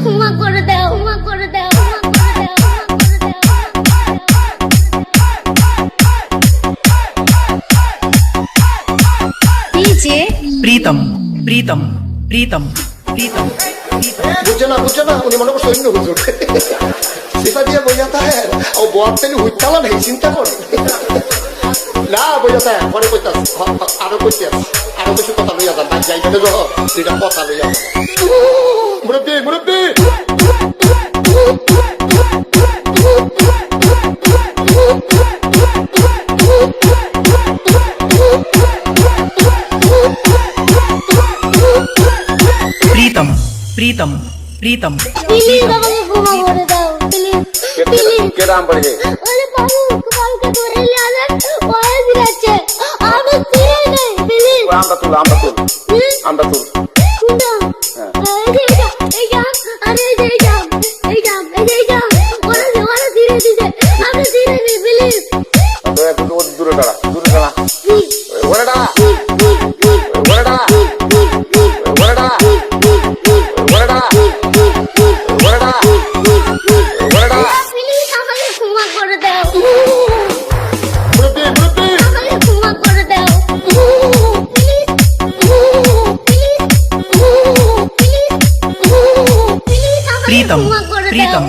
ক্ষমা করে যে প্রীতম প্রীতম প্রীতম প্রীতম। বুঝছে না বুঝছে না উনি মনে করছে অন্য হুজুর। সেটা দিয়ে হ্যাঁ ও নেই চিন্তা করে। না পরে আরও আরও কিছু কথা যাই কথা মুরব্বী মুরব্বী! प्रीतम प्रीतम प्रीतम केदाम का तोरे ले आले ओए विराचे अब तेरे नहीं प्लीज़ आम रसूल अरे जा ए जा अरे जा जा ए जा ए जा जा और जवान नहीं प्लीज़ अबे दूर दूर डाला दूर डाला ओरे डाला प्रीतम प्रीतम